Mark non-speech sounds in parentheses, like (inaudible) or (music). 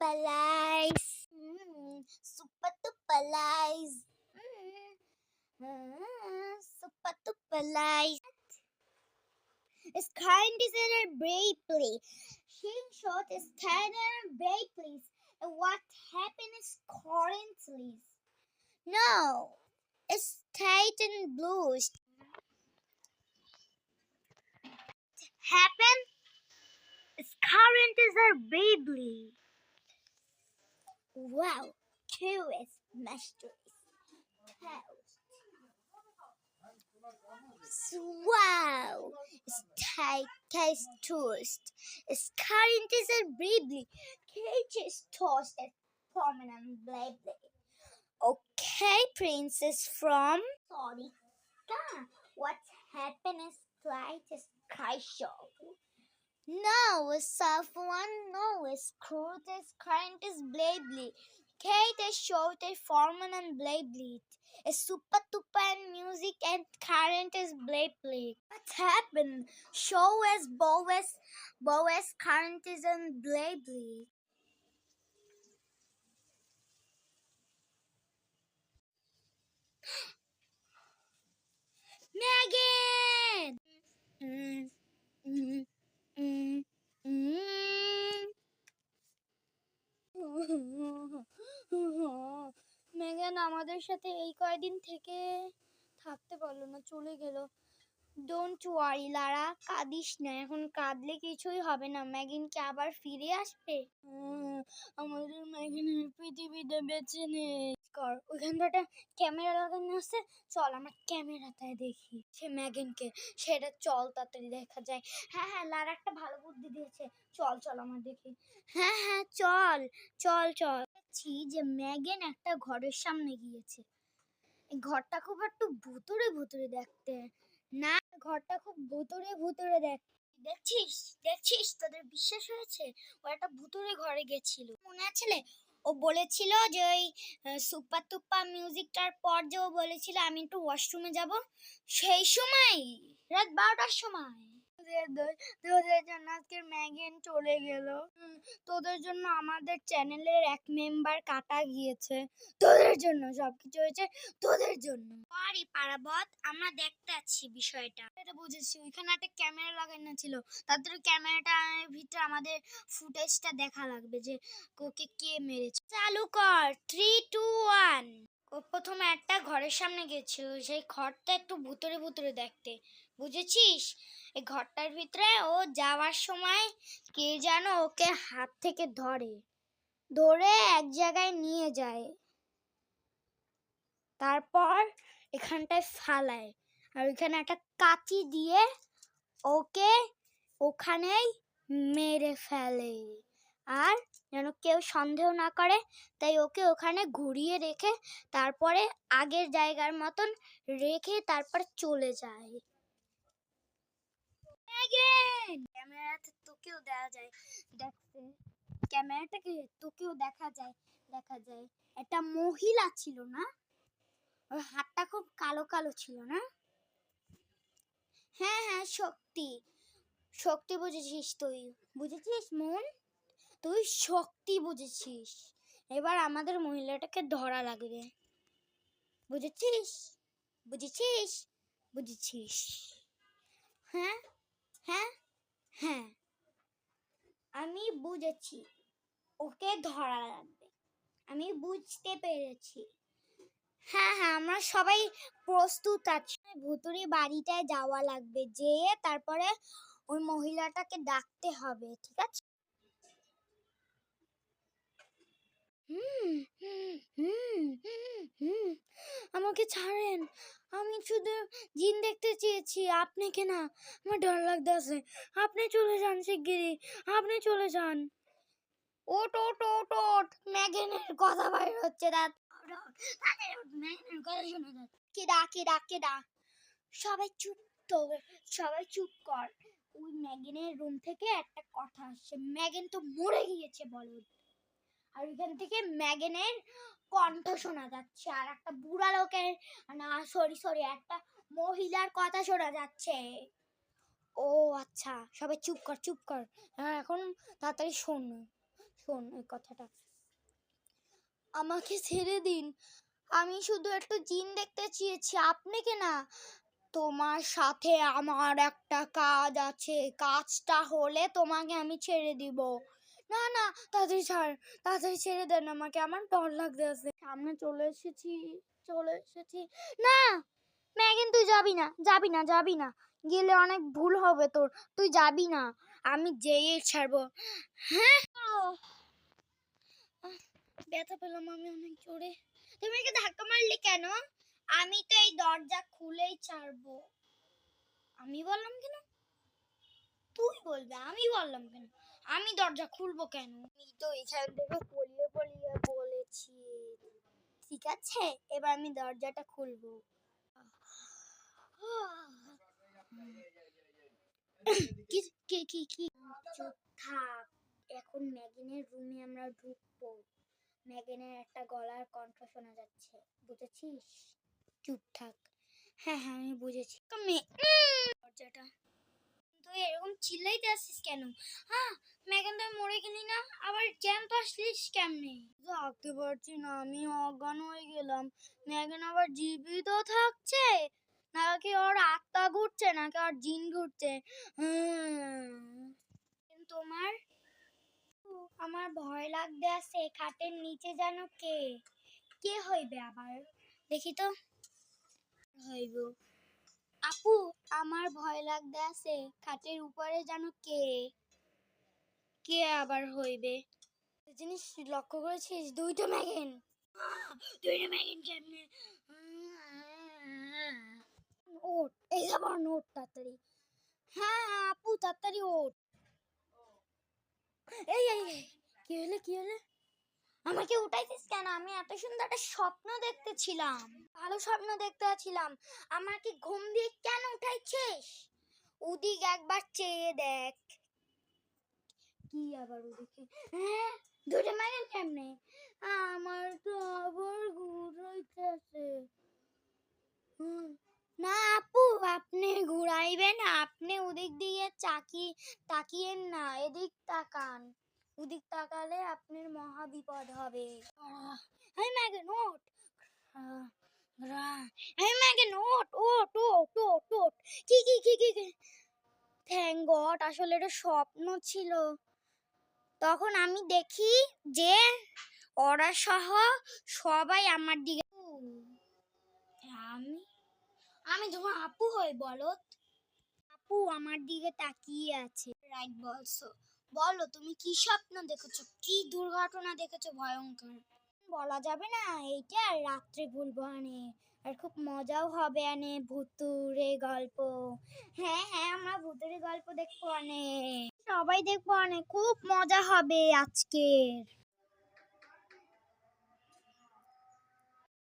duper. Mm, super duper lies. Mm, mm, super duper lies. Is kind is in a bravely. Shing short is Tanner bravely. And what happened is currently. No, it's Titan Blues. Happen is current is a baby. Wow, curious mysteries. Toast. Wow, it's taste toast. It's current is a baby. Cage is toasted prominent baby. Okay, princess from sorry. God, what happened is flight is sky show. No, Safwan, no, his cruelty's current is blably. Kate showed a Foreman and blably. A super tupa and music and current is Blableet. What happened? Show as Boas, Boas current is and blably. (gasps) Maggie! মেগান আমাদের সাথে এই কয়দিন থেকে থাকতে পারল না, চলে গেল। ডোন্ট ওয়ারি লারা কাঁদিস না। এখন কাঁদলে কিছুই হবে না। ম্যাগিন কি আবার ফিরে আসবে? আমাদের ম্যাগিনের পৃথিবীতে বেঁচে নেই। কর। ওইখানটা ক্যামেরা লাগানো আছে। চল আমরা ক্যামেরাটায় দেখি। সে ম্যাগিনকে। সেটা চল তাড়াতাড়ি দেখা যায়। হ্যাঁ হ্যাঁ লারা একটা ভালো বুদ্ধি দিয়েছে। চল চল আমার দেখি। হ্যাঁ হ্যাঁ চল চল চল। দেখছি যে ম্যাগেন একটা ঘরের সামনে গিয়েছে। ঘরটা খুব একটু ভুতুরে ভুতুরে দেখতে। না, ঘরটা খুব ভুতুরে ভুতুরে দেখ দেখছিস? দেখছিস? তোদের বিশ্বাস হয়েছে? ও একটা ভুতুরে ঘরে গেছিল। মনে আছে? ও বলেছিল যে ওই সুপার তুপ্পা মিউজিকটার পর যে ও বলেছিল আমি একটু ওয়াশরুমে যাব, সেই সময়, রাত বারোটার সময়। তোদের তোদের জন্য আজকের ম্যাগেন চলে গেল। তোদের জন্য আমাদের চ্যানেলের এক মেম্বার কাটা গিয়েছে। তোদের জন্য সবকিছু হয়েছে, তোদের জন্য। আরে পারাবত, আমরা দেখতে আছি বিষয়টা। এটা বুঝেছি, ওইখানে একটা ক্যামেরা লাগানো ছিল। তাদের ক্যামেরাটার ভিতরে আমাদের ফুটেজটা দেখা লাগবে যে ওকে কে মেরেছে। চালু কর থ্রি টু ওয়ান ও প্রথমে একটা ঘরের সামনে গেছিল, সেই ঘরটা একটু ভুতুরে ভুতুরে দেখতে। বুঝেছিস? এই ঘরটার ভিতরে ও যাওয়ার সময় কে যেন ওকে হাত থেকে ধরে ধরে এক জায়গায় নিয়ে যায়। তারপর এখানটায় ফালায় আর ওইখানে একটা কাঁচি দিয়ে ওকে ওখানেই মেরে ফেলে। আর যেন কেউ সন্দেহ না করে, তাই ওকে ওখানে ঘুরিয়ে রেখে তারপরে আগের জায়গার মতন রেখে তারপর চলে যায়। ক্যামেরাতে তোকেও দেওয়া যায়। দেখতে ক্যামেরাটাকে তোকেও দেখা যায় দেখা যায়। একটা মহিলা ছিল না? ওর হাতটা খুব কালো কালো ছিল না? হ্যাঁ হ্যাঁ শক্তি। শক্তি বুঝেছিস তুই। বুঝেছিস, মন? তুই শক্তি বুঝেছিস। এবার আমাদের মহিলাটাকে ধরা লাগবে। বুঝেছিস? বুঝেছিস? বুঝেছিস। হ্যাঁ? হ্যাঁ? হ্যাঁ। আমি বুঝেছি। ওকে ধরা লাগবে। আমি বুঝতে পেরেছি। হ্যাঁ হ্যাঁ আমরা সবাই প্রস্তুত আছি। ভুতুরি বাড়িটায় যাওয়া লাগবে, যেয়ে তারপরে ওই মহিলাটাকে ডাকতে হবে, ঠিক আছে? আমাকে ছাড়েন। আমি শুধু জিন দেখতে চেয়েছি আপনাকে না আমার ডর লাগতেছে আপনি চলে যান শিগগিরই। আপনি চলে যান। ওট ওট ওট ওট ম্যাগেনের কথা বাইর হচ্ছে রাত ম্যাগেনের কথা শোনা যাচ্ছে কেডা কেডা কেডা? সবাই চুপ তো, সবাই চুপ কর। ওই ম্যাগেনের রুম থেকে একটা কথা আসছে। ম্যাগেন তো মরে গিয়েছে বলদ আর ওইখান থেকে ম্যাগেনের কণ্ঠ শোনা যাচ্ছে। আর একটা বুড়া লোকের, না সরি সরি একটা মহিলার কথা শোনা যাচ্ছে। ও আচ্ছা সবাই চুপ কর চুপ কর। হ্যাঁ এখন তাড়াতাড়ি শোন শোন ওই কথাটা। আমাকে ছেড়ে দিন। আমি শুধু একটু জিন দেখতে চেয়েছি। আপনাকে না? তোমার সাথে আমার একটা কাজ আছে। কাজটা হলে তোমাকে আমি ছেড়ে দিব। না না তাড়াতাড়ি ছাড় তাড়াতাড়ি ছেড়ে দেন আমাকে আমার ডর লাগতে আছে। সামনে চলে এসেছি চলে এসেছি। না ম্যাগিন তুই যাবি না যাবি না যাবি না। গেলে অনেক ভুল হবে তোর তুই যাবি না আমি যেয়ে ছাড়বো। হ্যাঁ? ব্যথা পেলাম আমি অনেক জোরে। তুমি কি ধাক্কা মারলি কেন? আমি তো এই দরজা খুলেই ছাড়বো। আমি বললাম কেন? তুই বলবে আমি বললাম কেন? আমি দরজা খুলবো কেন? আমি তো এখান থেকে পলিয়ে পলিয়ে বলেছি। ঠিক আছে এবার আমি দরজাটা খুলবো। কি কি কি কি? চুপ থাক এখন ম্যাগিনের রুমে আমরা ঢুকবো। ম্যাগিনের একটা গলার কণ্ঠ শোনা যাচ্ছে বুঝেছিস? চুপ থাক। হ্যাঁ হ্যাঁ আমি বুঝেছি। দরজাটা তুই এরকম চিল্লাইতে আসিস কেন? হ্যাঁ ম্যাগন তুই মরে গেলি না? আবার জ্যান্ত আসলিস কেমনে? থাকতে পারছি না আমি অজ্ঞান হয়ে গেলাম। ম্যাগন আবার জীবিত থাকছে? নাকি ওর আত্মা ঘুরছে নাকি ওর জিন ঘুরছে? হুম। তোমার? আমার ভয় লাগতে আছে খাটের নিচে যেন কে? কে হইবে আবার? দেখি তো। হইব। আপু আমার ভয় লাগতে আছে। খাটের উপরে যেন কে? কে আবার হইবে? জিনিস লক্ষ্য করেছিস? দুইটা ম্যাগেন। দুইটা ম্যাগেন কেমনে ওট এই যাবার নোট তাড়াতাড়ি। হ্যাঁ আপু তাড়াতাড়ি এই এই এই, কি হলো কি হলো আমাকে উঠাইছিস কেন? আমি এত সুন্দর একটা স্বপ্ন দেখতেছিলাম। ভালো স্বপ্ন দেখতেছিলাম আমাকে ঘুম দিয়ে কেন উঠাইছিস? উদিক একবার চেয়ে দেখ। কি আবার ওদিকে হ্যাঁ দুটো মাগেন কেমনে? আমার তো আবার ঘুরাইতেছে না আপু, আপনি ঘুরাইবেন, আপনি ওদিক দিয়ে চাকি, তাকিয়েন না, এদিক তাকান। ওদিক তাকালে আপনার মহা বিপদ হবে। এই ম্যাগন ওট এই ম্যাগন ওট ওট ওট ওট ওট। কি কি কি কি কি? থ্যাংক গড, আসলে এটা স্বপ্ন ছিল। তখন আমি দেখি যে ওরা সহ সবাই আমার দিকে আমি? আমি তোমার আপু হই বলত আপু আমার দিকে তাকিয়ে আছে। রাইট বলছো। বলো তুমি কি স্বপ্ন দেখেছ? কি দুর্ঘটনা দেখেছ ভয়ঙ্কর? বলা যাবে না, এইটা আর রাত্রে বলব আনে। আর খুব মজাও হবে আনে ভুতুরে গল্প। হ্যাঁ হ্যাঁ আমরা ভুতুরে গল্প দেখব আনে। সবাই দেখব আনে, খুব মজা হবে আজকের।